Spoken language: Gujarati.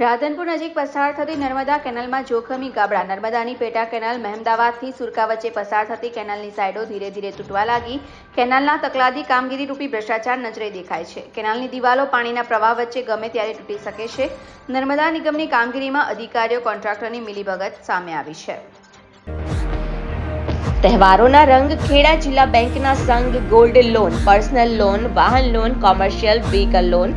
રાધનપુર નજીક પસાર થતી નર્મદા કેનાલમાં જોખમી ગાબડા. નર્મદાની પેટા કેનાલ મહેમદાવાદથી સુરકા વચ્ચે પસાર થતી કેનાલની સાઇડો ધીરે ધીરે તૂટવા લાગી. કેનાલના તકલાદી કામગીરી રૂપી ભ્રષ્ટાચાર નજરે દેખાય છે. કેનાલની દિવાલો પાણીના પ્રવાહ વચ્ચે ગમે ત્યારે તૂટી શકે છે. નર્મદા નિગમની કામગીરીમાં અધિકારીઓ, કોન્ટ્રાક્ટરની મિલીભગત સામે આવી છે. તહેવારોના રંગ ખેડા જિલ્લા બેંકના સંઘ ગોલ્ડ લોન, પર્સનલ લોન, વાહન loan, commercial vehicle loan